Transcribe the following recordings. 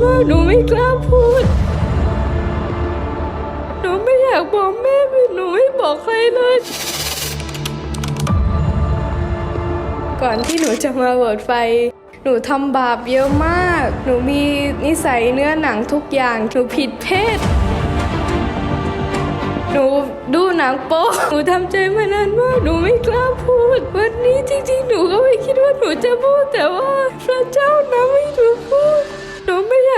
มากหนูไม่กล้าพูด หนูไม่อยากบอกแม่หนูไม่บอกใครเลย ก่อนที่หนูจะมาเปิดไฟ หนูทำบาปเยอะมาก หนูมีนิสัยเนื้อหนังทุกอย่าง หนูผิดเพศ หนูดูหนังโป๊หนูทำใจมานานมากหนูไม่กล้าพูด วันนี้จริงๆ หนูก็ไม่คิดว่าหนูจะพูดแต่ว่าพระเจ้า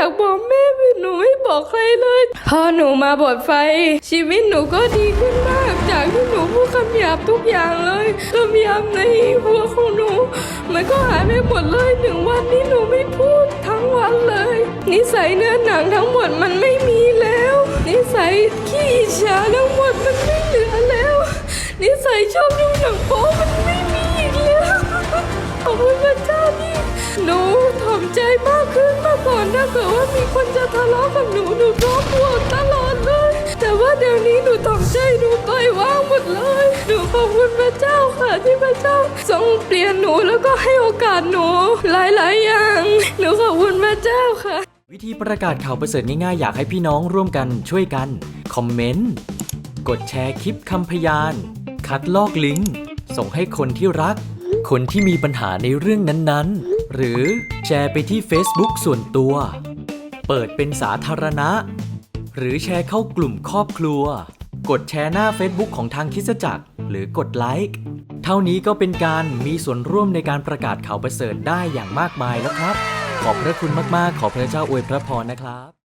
ากบอกแม่หนูไม่บอกใครเลย พอหนูมาบดไฟ ชีวิตหนูก็ดีขึ้นมาก จากที่หนูพูดคำหยาบทุกอย่างเลยคำหยาบในหัวของหนู มันก็หายไปหมดเลยหนึ่งวันนี้หนูไม่พูดทั้งวันเลย นิสัยเนื้อหนังทั้งหมดมันไม่มีแล้ว นิสัยขี้ฉาทั้งหมดมันไม่เหลือแล้ว นิสัยชอบดูหนังโป๊ ต่อมใจมากขึ้นเมื่อก่อนถ้าเกิดว่ามีคนจะทะเลาะกับหนูหนูร้องห่วงตลอดเลย แต่ว่าเดี๋ยวนี้หนูถ่อมใจหนูปล่อยวางหมดเลยหนูขอบคุณพระเจ้าค่ะที่พระเจ้าทรงเปลี่ยนหนูแล้วก็ให้โอกาสหนูหลายๆอย่างหนูขอบคุณพระเจ้าค่ะ วิธีประกาศข่าวประเสริฐง่ายๆอยากให้พี่น้องร่วมกันช่วยกัน คอมเมนต์ กดแชร์คลิปคำพยาน คัดลอกลิงก์ ส่งให้คนที่รัก คนที่มีปัญหาในเรื่องนั้นๆ หรือแชร์ไปที่ Facebook ส่วนตัว เปิดเป็นสาธารณะ หรือแชร์เข้ากลุ่มครอบครัว กดแชร์หน้า Facebook ของทางคิดจักร หรือกดไลค์เท่านี้ก็เป็นการมีส่วนร่วมในการประกาศข่าวประเสริฐได้อย่างมากมายแล้วครับ ขอบพระคุณมากๆ ขอพระเจ้าอวยพระพรนะครับ